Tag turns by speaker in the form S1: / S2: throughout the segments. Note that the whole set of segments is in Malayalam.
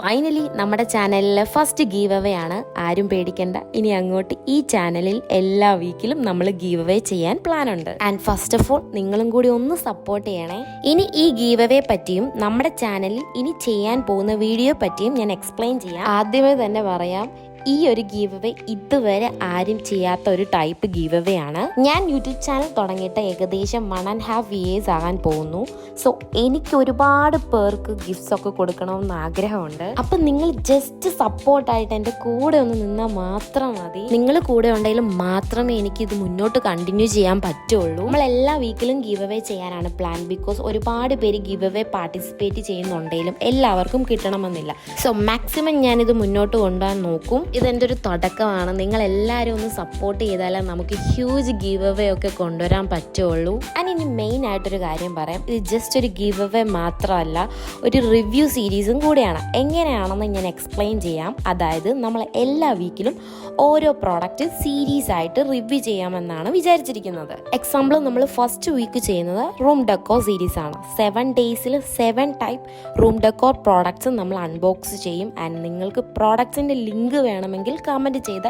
S1: ഫൈനലി നമ്മുടെ ചാനലിലെ ഫസ്റ്റ് ഗീവ് അവേ ആണ്. ആരും പേടിക്കണ്ട. ഇനി അങ്ങോട്ട് ഈ ചാനലിൽ എല്ലാ വീക്കിലും നമ്മൾ ഗീവ് അവേ ചെയ്യാൻ പ്ലാൻ ഉണ്ട്. ആൻഡ് ഫസ്റ്റ് ഓഫ് ഓൾ നിങ്ങളും കൂടി ഒന്ന് സപ്പോർട്ട് ചെയ്യണേ. ഇനി ഈ ഗീവ് അവേ പറ്റിയും നമ്മുടെ ചാനലിൽ ഇനി ചെയ്യാൻ പോകുന്ന വീഡിയോ പറ്റിയും ഞാൻ എക്സ്പ്ലെയിൻ ചെയ്യാം. ആദ്യമേ തന്നെ പറയാം ഈ ഒരു ഗീവ് അവേ ഇതുവരെ ആരും ചെയ്യാത്ത ഒരു ടൈപ്പ് ഗീവ് അവേ ആണ്. ഞാൻ യൂട്യൂബ് ചാനൽ തുടങ്ങിയിട്ട് ഏകദേശം വൺ ആൻഡ് ഹാഫ് ഇയേഴ്സ് ആകാൻ പോകുന്നു. സോ എനിക്ക് ഒരുപാട് പേർക്ക് ഗിഫ്റ്റ്സ് ഒക്കെ കൊടുക്കണമെന്ന് ആഗ്രഹമുണ്ട്. അപ്പം നിങ്ങൾ ജസ്റ്റ് സപ്പോർട്ടായിട്ട് എന്റെ കൂടെ ഒന്ന് നിന്നാൽ മാത്രം മതി. നിങ്ങൾ കൂടെ ഉണ്ടെങ്കിൽ മാത്രമേ എനിക്ക് ഇത് മുന്നോട്ട് കണ്ടിന്യൂ ചെയ്യാൻ പറ്റുള്ളൂ. നമ്മൾ എല്ലാ വീക്കിലും ഗീവ് അവേ ചെയ്യാനാണ് പ്ലാൻ ബിക്കോസ് ഒരുപാട് പേര് ഗീവ് അവേ പാർട്ടിസിപ്പേറ്റ് ചെയ്യുന്നുണ്ടെങ്കിലും എല്ലാവർക്കും കിട്ടണമെന്നില്ല. സോ മാക്സിമം ഞാനിത് മുന്നോട്ട് കൊണ്ടുപോകാൻ നോക്കും. ഇതെന്റെ ഒരു തുടക്കമാണ്. നിങ്ങൾ എല്ലാവരും ഒന്ന് സപ്പോർട്ട് ചെയ്താലേ നമുക്ക് ഹ്യൂജ് ഗീവ് അവേ ഒക്കെ കൊണ്ടുവരാൻ പറ്റുള്ളൂ. ആൻഡ് ഇനി മെയിൻ ആയിട്ടൊരു കാര്യം പറയാം. ഇത് ജസ്റ്റ് ഒരു ഗീവ് അവേ മാത്രമല്ല ഒരു റിവ്യൂ സീരീസും കൂടിയാണ്. എങ്ങനെയാണെന്ന് ഞാൻ എക്സ്പ്ലെയിൻ ചെയ്യാം. അതായത് നമ്മൾ എല്ലാ വീക്കിലും ഓരോ പ്രോഡക്റ്റ് സീരീസ് ആയിട്ട് റിവ്യൂ ചെയ്യാമെന്നാണ് വിചാരിച്ചിരിക്കുന്നത്. എക്സാമ്പിൾ നമ്മൾ ഫസ്റ്റ് വീക്ക് ചെയ്യുന്നത് റൂം ഡെക്കോ സീരീസ് ആണ്. സെവൻ ഡേയ്സിൽ seven type room decor products നമ്മൾ അൺബോക്സ് ചെയ്യും. ആൻഡ് നിങ്ങൾക്ക് പ്രോഡക്റ്റ്സിന്റെ ലിങ്ക് വേണമെങ്കിൽ കമന്റ് ചെയ്ത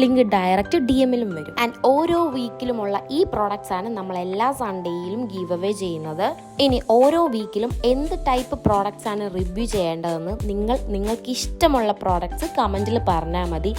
S1: ലിങ്ക് ഡയറക്റ്റ് ഡി എമ്മിലും വരും. ആൻഡ് ഓരോ വീക്കിലുമുള്ള ഈ പ്രോഡക്ട്സ് ആണ് നമ്മൾ എല്ലാ സൺഡേയിലും ഗീവ് അവേ ചെയ്യുന്നത്. ഇനി ഓരോ വീക്കിലും എന്ത് ടൈപ്പ് പ്രോഡക്ട്സ് ആണ് റിവ്യൂ ചെയ്യേണ്ടതെന്ന് നിങ്ങൾ നിങ്ങൾക്ക് ഇഷ്ടമുള്ള പ്രോഡക്റ്റ്സ് കമന്റിൽ പറഞ്ഞാൽ മതി.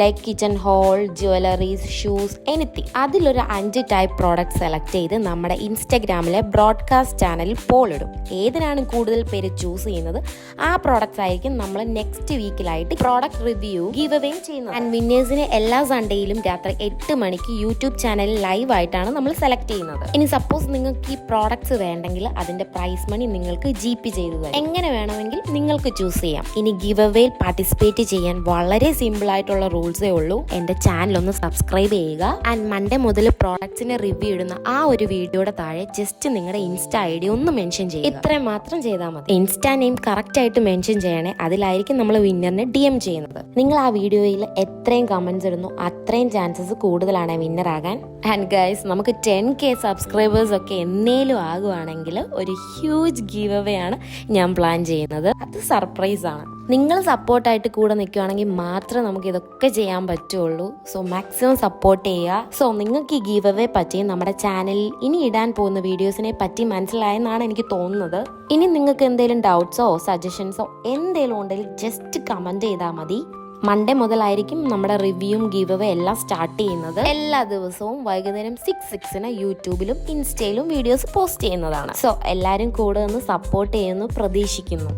S1: Like kitchen hall jewelleries shoes anything അതിലൊരു അഞ്ച് ടൈപ്പ് പ്രോഡക്റ്റ് സെലക്ട് ചെയ്ത് നമ്മുടെ ഇൻസ്റ്റഗ്രാമിലെ ബ്രോഡ്കാസ്റ്റ് ചാനലിൽ പോളിടും ഏതിനാണ് കൂടുതൽ പേര് ചൂസ് ചെയ്യുന്നത്? ആ പ്രോഡക്റ്റ്സ് ആയിരിക്കും നമ്മൾ നെക്സ്റ്റ് വീക്കിലായിട്ട് പ്രോഡക്റ്റ് റിവ്യൂ ഗീവ് ചെയ്യുന്നത്. ആൻഡ് വിന്നേഴ്സിനെ എല്ലാ സൺഡേയിലും രാത്രി എട്ട് മണിക്ക് യൂട്യൂബ് ചാനലിൽ ലൈവ് ആയിട്ടാണ് നമ്മൾ സെലക്ട് ചെയ്യുന്നത്. ഇനി സപ്പോസ് നിങ്ങൾക്ക് ഈ പ്രോഡക്ട്സ് വേണ്ടെങ്കിൽ അതിന്റെ പ്രൈസ് മണി നിങ്ങൾക്ക് ജി പി ചെയ്തു തരും. എങ്ങനെ വേണമെങ്കിൽ നിങ്ങൾക്ക് ചൂസ് ചെയ്യാം. ഇനി ഗിവ് അവേയിൽ പാർട്ടിസിപ്പേറ്റ് ചെയ്യാൻ വളരെ സിമ്പിൾ ആയിട്ടുള്ള റൂൾസേ ഉള്ളൂ. എന്റെ ചാനൽ ഒന്ന് സബ്സ്ക്രൈബ് ചെയ്യുക. ആൻഡ് മൺഡേ മുതൽ പ്രോഡക്ട്സിനെ റിവ്യൂ ഇടുന്ന ആ ഒരു വീഡിയോയുടെ താഴെ ജസ്റ്റ് നിങ്ങളുടെ ഇൻസ്റ്റ ഐ ഡി ഒന്ന് മെൻഷൻ ചെയ്യുക. ഇത്രയും മാത്രം ചെയ്താൽ മതി. ഇൻസ്റ്റ നെയിം കറക്റ്റ് ആയിട്ട് മെൻഷൻ ചെയ്യണേ അതിലായിരിക്കും നമ്മൾ വിന്നറിനെ ഡി എം ചെയ്യുന്നത്. നിങ്ങൾ ആ വീഡിയോയിൽ എത്രയും കമൻസ് ഇടുന്നു. അത്രയും ചാൻസസ് കൂടുതലാണ് വിന്നർ ആകാൻ. ആൻഡ് ഗൈസ് നമുക്ക് ടെൻ കെ സബ്സ്ക്രൈബേഴ്സ് ഒക്കെ എന്നേലും ആകുവാണെങ്കിൽ ഒരു ഹ്യൂജ് ഗീവ് അവേ ആണ് ഞാൻ പ്ലാൻ ചെയ്യുന്നത്. അത് സർപ്രൈസ് ആണ്. നിങ്ങൾ സപ്പോർട്ടായിട്ട് കൂടെ നിൽക്കുകയാണെങ്കിൽ മാത്രമേ നമുക്ക് ഇതൊക്കെ ചെയ്യാൻ പറ്റുള്ളൂ. സോ മാക്സിമം സപ്പോർട്ട് ചെയ്യുക. സോ നിങ്ങൾക്ക് ഈ ഗീവ് അവേ പറ്റിയും നമ്മുടെ ചാനലിൽ ഇനി ഇടാൻ പോകുന്ന വീഡിയോസിനെ പറ്റി മനസ്സിലായെന്നാണ് എനിക്ക് തോന്നുന്നത്. ഇനി നിങ്ങൾക്ക് എന്തെങ്കിലും ഡൗട്ട്സോ സജഷൻസോ എന്തെങ്കിലും ഉണ്ടെങ്കിൽ ജസ്റ്റ് കമന്റ് ചെയ്താൽ മതി. മൺഡേ മുതലായിരിക്കും നമ്മുടെ റിവ്യൂവും ഗീവ് എല്ലാം സ്റ്റാർട്ട് ചെയ്യുന്നത്. എല്ലാ ദിവസവും വൈകുന്നേരം സിക്സ് സിക്സിന് യൂട്യൂബിലും ഇൻസ്റ്റയിലും വീഡിയോസ് പോസ്റ്റ് ചെയ്യുന്നതാണ്. സോ എല്ലാവരും കൂടെ നിന്ന് സപ്പോർട്ട് ചെയ്യുന്നു പ്രതീക്ഷിക്കുന്നു.